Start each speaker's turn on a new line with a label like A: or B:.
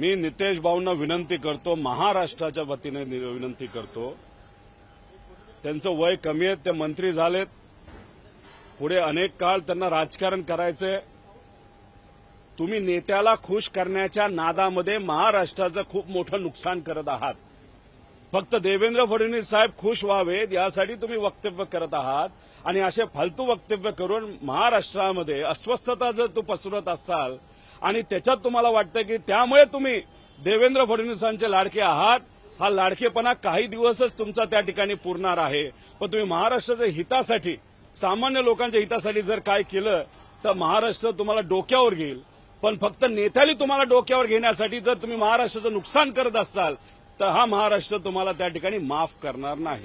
A: मी नितेश भाऊंना विनंती करतो महाराष्ट्राच्या वतीने विनंती करतो. त्यांचं वय कमी आहे ते मंत्री झालेत. पुढे अनेक काळ त्यांना राजकारण करायचंय. तुम्ही नेत्याला खुश करण्याच्या नादामध्ये महाराष्ट्राचं खूप मोठं नुकसान करत आहात. फक्त देवेंद्र फडणवीस साहेब खुश व्हावेत यासाठी तुम्ही वक्तव्य करत आहात. आणि असे फालतू वक्तव्य करून महाराष्ट्रामध्ये अस्वस्थता जर तू पसरत असाल आणि त्याच्यात तुम्हाला वाटतं की त्यामुळे तुम्ही देवेंद्र फडणवीसांचे लाडके आहात. हा लाडकेपणा काही दिवसच तुमचा त्या ठिकाणी पुरणार आहे. पण तुम्ही महाराष्ट्राच्या हितासाठी सामान्य लोकांच्या हितासाठी जर काय केलं तर महाराष्ट्र तुम्हाला डोक्यावर घेईल. पण फक्त नेत्याली तुम्हाला डोक्यावर घेण्यासाठी जर तुम्ही महाराष्ट्राचं नुकसान करत असाल तर हा महाराष्ट्र तुम्हाला त्या ठिकाणी माफ करणार नाही.